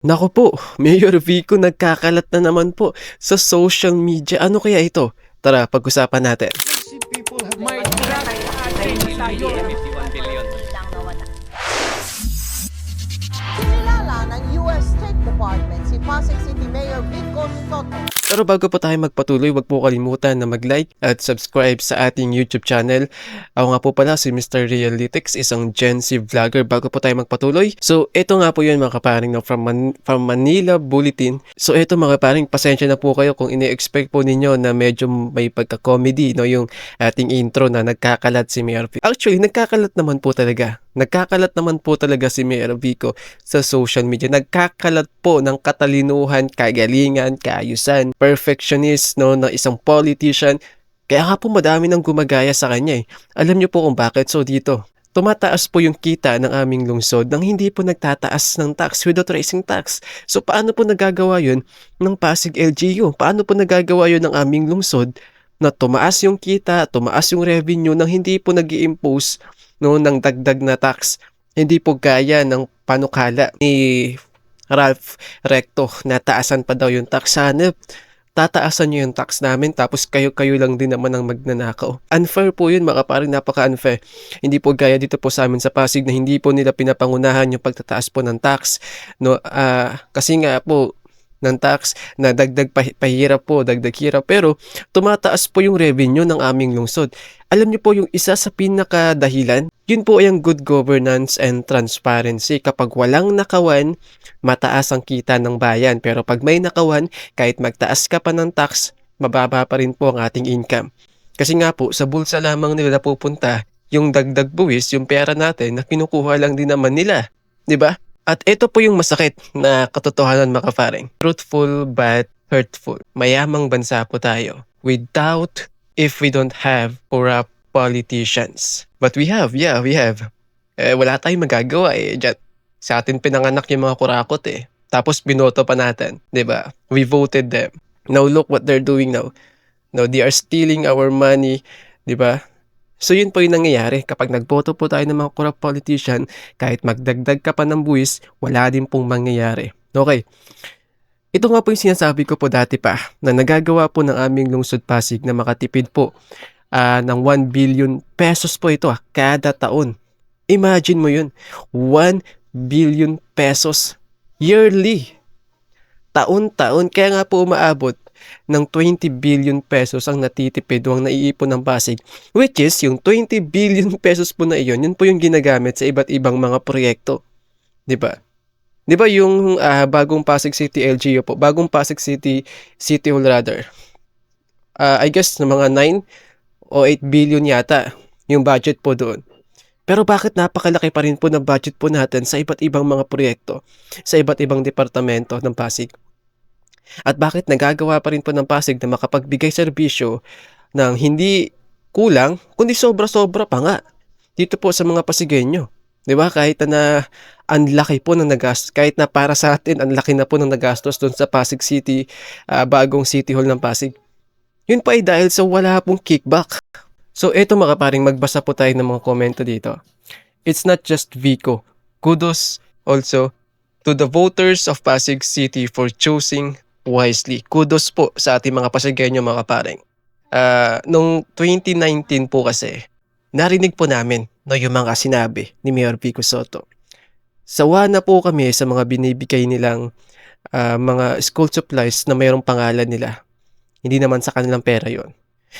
Naku po, Mayor Vico nagkakalat na naman po sa social media. Ano kaya ito? Tara, pag-usapan natin. May drug addict tayo. 51 billion. lang nawala. Kinilala ng US State Department si Pasig City Mayor Vico Soto Pero bago po tayo magpatuloy, wag po kalimutan na mag-like at subscribe sa ating YouTube channel. Ako nga po pala si Mr. Realytics, isang Gen Z vlogger bago po tayo magpatuloy. So, ito nga po yun mga kaparing no, from, Man- from Manila Bulletin. So, ito mga kaparing, pasensya na po kayo kung ini-expect po ninyo na medyo may pagka-comedy no, yung ating intro na nagkakalat si Mayor. Actually, nagkakalat naman po talaga. Nagkakalat naman po talaga si Mayor Vico sa social media. Nagkakalat po ng katalinuhan, kagalingan, kaayusan, perfectionist no, ng isang politician. Kaya nga po madami nang gumagaya sa kanya eh. Alam niyo po kung bakit. So dito, tumataas po yung kita ng aming lungsod nang hindi po nagtataas ng tax without raising tax. So paano po nagagawa yun ng Pasig LGU? Paano po nagagawa yun ng aming lungsod na tumaas yung kita, tumaas yung revenue nang hindi po nag impose no, ng dagdag na tax. Hindi po gaya ng panukala ni Ralph Recto na taasan pa daw yung tax. Sana tataasan nyo yung tax namin tapos kayo-kayo lang din naman ang magnanakaw. Unfair po yun mga parang napaka-unfair. Hindi po gaya dito po sa amin sa Pasig na hindi po nila pinapangunahan yung pagtataas po ng tax. No, ah, kasi nga po ng tax na dagdag pah- pahirap po, dagdag hirap. Pero tumataas po yung revenue ng aming lungsod. Alam niyo po yung isa sa pinakadahilan, yun po ay ang good governance and transparency. Kapag walang nakawan, mataas ang kita ng bayan. Pero pag may nakawan, kahit magtaas ka pa ng tax, mababa pa rin po ang ating income. Kasi nga po, sa bulsa lamang nila napupunta yung dagdag buwis, yung pera natin na kinukuha lang din naman nila. 'Di ba? At ito po yung masakit na katotohanan mga kaparing. Truthful but hurtful. Mayamang bansa po tayo. Without if we don't have corrupt politicians. But we have, yeah, we have. Eh, wala tayong magagawa eh. Diyan, sa atin pinanganak yung mga kurakot eh. Tapos binoto pa natin, 'di ba? We voted them. Now look what they're doing now. Now they are stealing our money, 'di ba? So yun po yung nangyayari kapag nagboto po tayo ng mga corrupt politician, kahit magdagdag ka pa ng buwis, wala din pong mangyayari. Okay. Ito nga po yung sinasabi ko po dati pa na nagagawa po ng aming lungsod Pasig na makatipid po ah, ng 1 billion pesos po ito ah, kada taon. Imagine mo yun, 1 billion pesos yearly. Taon-taon, kaya nga po umaabot ng 20 billion pesos ang natitipid o ang naiipon ng Pasig. Which is, yung 20 billion pesos po na iyon, yun po yung ginagamit sa iba't ibang mga proyekto. 'Di ba? 'Di ba yung ah, bagong Pasig City LGU po, bagong Pasig City City Hall rather. Ah, I guess na mga 9 o 8 billion yata yung budget po doon. Pero bakit napakalaki pa rin po ng budget po natin sa iba't ibang mga proyekto, sa iba't ibang departamento ng Pasig? At bakit nagagawa pa rin po ng Pasig na makapagbigay serbisyo ng hindi kulang, kundi sobra-sobra pa nga dito po sa mga Pasigenyo. 'Di ba? Kahit na ang laki po ng nagastos, kahit na para sa atin, ang laki na po ng nagastos doon sa Pasig City, ah, bagong City Hall ng Pasig. Yun pa ay dahil sa wala pong kickback. So eto mga paring, magbasa po tayo ng mga komento dito. It's not just Vico. Kudos also to the voters of Pasig City for choosing wisely. Kudos po sa ating mga Pasigenyo mga paring. Ah, nung 2019 po kasi, narinig po namin no, yung mga sinabi ni Mayor Vico Soto. Sawa na po kami sa mga binibigay nilang ah, mga school supplies na mayroong pangalan nila. Hindi naman sa kanilang pera yon.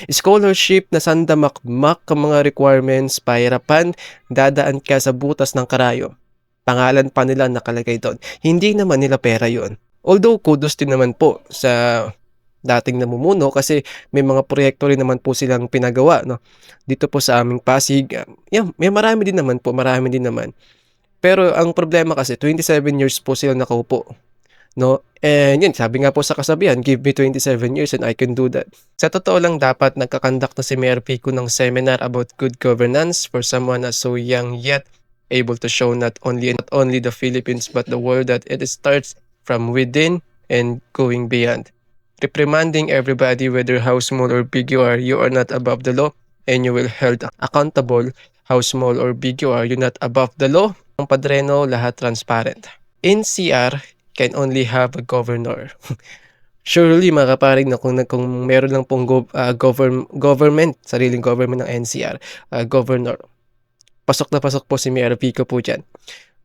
Scholarship na sandamakmak ang mga requirements, pahirapan, dadaan ka sa butas ng karayo. Pangalan pa nila nakalagay doon. Hindi naman nila pera yon. Although kudos din naman po sa dating namumuno kasi may mga proyekto rin naman po silang pinagawa no? Dito po sa aming Pasig um, yeah, may marami din naman po marami din naman. Pero ang problema kasi 27 years po sila nakaupo no? And yun sabi nga po sa kasabihan give me 27 years and I can do that. Sa totoo lang dapat nagkakandak na si Mayor Pico ng seminar about good governance for someone as so young yet able to show not only not only the Philippines but the world that it starts from within and going beyond reprimanding everybody whether how small or big you are you are not above the law and you will held accountable how small or big you are you're not above the law ang padreno lahat transparent NCR can only have a governor. Surely mga kaparing na kung, kung meron lang pong gov, ah, govern, government, sariling government ng NCR, ah, governor, pasok na pasok po si Mayor Vico po dyan.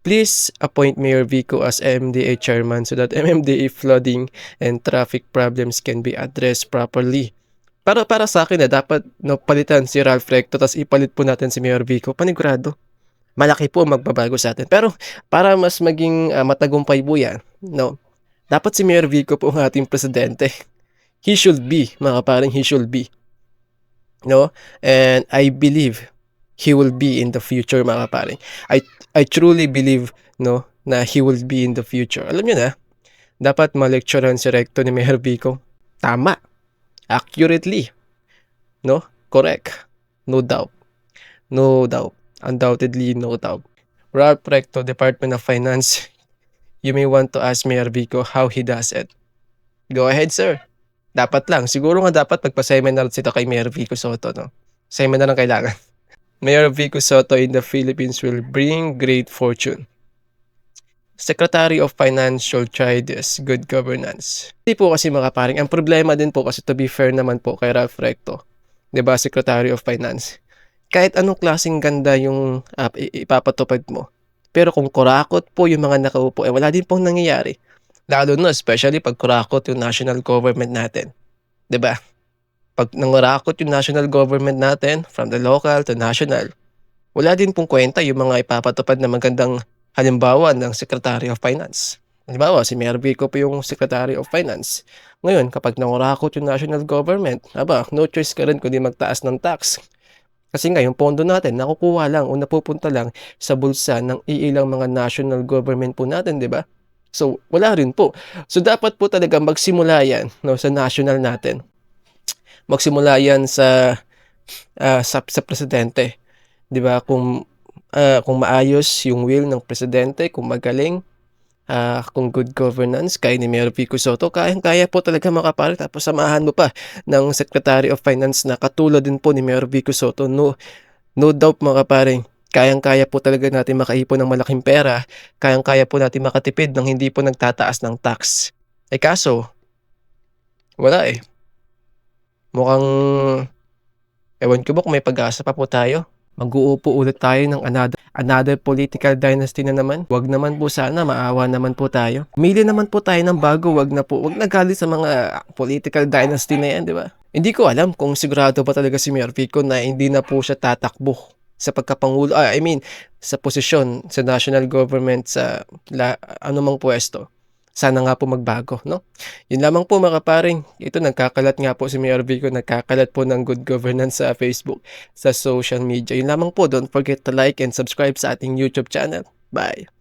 Please appoint Mayor Vico as MMDA chairman so that MMDA flooding and traffic problems can be addressed properly. Para para sa akin na dapat no, palitan si Ralph Recto tapos ipalit po natin si Mayor Vico. Panigurado. Malaki po ang magbabago sa atin. Pero para mas maging ah, matagumpay po yan, no, dapat si Mayor Vico po ang ating presidente. He should be, mga parang he should be. No? And I believe he will be in the future, mga parang. I I truly believe no na he will be in the future. Alam niyo na, dapat ma-lecturean si Recto ni Mayor Vico. Tama. Accurately. No? Correct. No doubt. No doubt. Undoubtedly no doubt. Ralph Recto, Department of Finance, you may want to ask Mayor Vico how he does it. Go ahead, sir. Dapat lang. Siguro nga dapat magpa-seminar sila kay Mayor Vico Soto, no? Seminar ang kailangan. Mayor Vico Soto in the Philippines will bring great fortune. Secretary of try this, good governance. Hindi po kasi mga paring, ang problema din po kasi to be fair naman po kay Ralph Recto, ba Secretary of Finance. Kahit anong klaseng ganda yung uh, ipapatupad mo. Pero kung kurakot po yung mga nakaupo, eh wala din pong nangyayari. Lalo na, especially pag kurakot yung national government natin. ba? Pag nangurakot yung national government natin, from the local to national, wala din pong kwenta yung mga ipapatupad na magandang halimbawa ng Secretary of Finance. Halimbawa, si Mayor Vico po yung Secretary of Finance. Ngayon, kapag nangurakot yung national government, aba, no choice ka rin kundi magtaas ng tax. Kasi nga, yung pondo natin, nakukuha lang o napupunta lang sa bulsa ng iilang mga national government po natin, di ba? So, wala rin po. So, dapat po talaga magsimula yan no, sa national natin. Magsimula yan sa, ah, sa, sa presidente. Di ba? Kung ah, kung maayos yung will ng presidente, kung magaling, ah, kung good governance, kaya ni Mayor Vico Soto, kayang-kaya po talaga makapare. Tapos samahan mo pa ng Secretary of Finance na katulad din po ni Mayor Vico Soto. No, no doubt mga kapare, kayang-kaya po talaga natin makaipon ng malaking pera, kayang-kaya po natin makatipid ng hindi po nagtataas ng tax. Eh kaso, wala eh. Mukhang, ewan ko ba kung may pag-asa pa po tayo mag-uupo ulit tayo ng another, another political dynasty na naman. Wag naman po sana, maawa naman po tayo. Pumili naman po tayo ng bago, wag na po, wag nagalit sa mga political dynasty na yan, di ba? Hindi ko alam kung sigurado pa talaga si Mayor Vico na hindi na po siya tatakbo sa pagkapangulo, ah, I mean, sa posisyon sa national government sa la, anumang pwesto sana nga po magbago, no? Yun lamang po mga paring. Ito, nagkakalat nga po si Mayor Vico, nagkakalat po ng good governance sa Facebook, sa social media. Yun lamang po, don't forget to like and subscribe sa ating YouTube channel. Bye!